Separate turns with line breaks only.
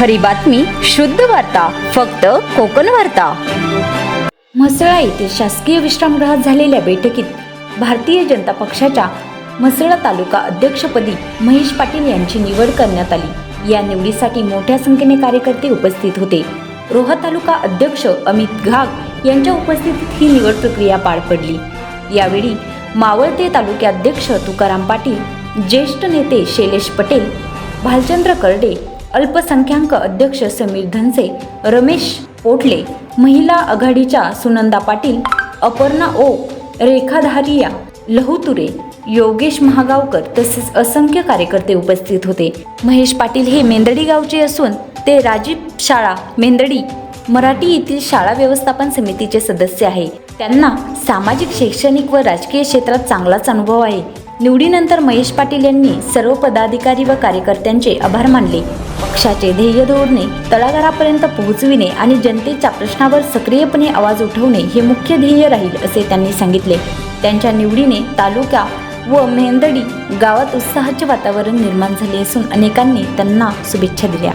खरी बातमी शुद्ध वार्ता फक्त कोकण वार्ता. म्हसळा येथील शासकीय विश्रामगृहात झालेल्या बैठकीत भारतीय जनता पक्षाच्या म्हसळा तालुका अध्यक्षपदी महेश पाटील यांची निवड करण्यात आली. या निवडीसाठी मोठ्या संख्येने कार्यकर्ते उपस्थित होते. रोहा तालुका अध्यक्ष अमित घाग यांच्या उपस्थितीत ही निवड प्रक्रिया पार पडली. यावेळी मावळते तालुक्याध्यक्ष तुकाराम पाटील ज्येष्ठ नेते शैलेश पटेल भालचंद्र करडे अल्पसंख्याक अध्यक्ष समीर धनसे रमेश पोटले महिला आघाडीच्या सुनंदा पाटील अपर्णा ओ रेखा धारिया लहुतुरे योगेश महागावकर तसेच असंख्य कार्यकर्ते उपस्थित होते. महेश पाटील हे मेंदडी गावचे असून ते राजीव शाळा मेंदडी मराठी येथील शाळा व्यवस्थापन समितीचे सदस्य आहे. त्यांना सामाजिक शैक्षणिक व राजकीय क्षेत्रात चांगलाच अनुभव आहे. निवडीनंतर महेश पाटील यांनी सर्व पदाधिकारी व कार्यकर्त्यांचे आभार मानले. पक्षाचे ध्येय धोरणे तळागाळापर्यंत पोहोचविणे आणि जनतेच्या प्रश्नावर सक्रियपणे आवाज उठवणे हे मुख्य ध्येय राहील असे त्यांनी सांगितले. त्यांच्या निवडीने तालुका व मेहंदडी गावात उत्साहाचे वातावरण निर्माण झाले असून अनेकांनी त्यांना शुभेच्छा दिल्या.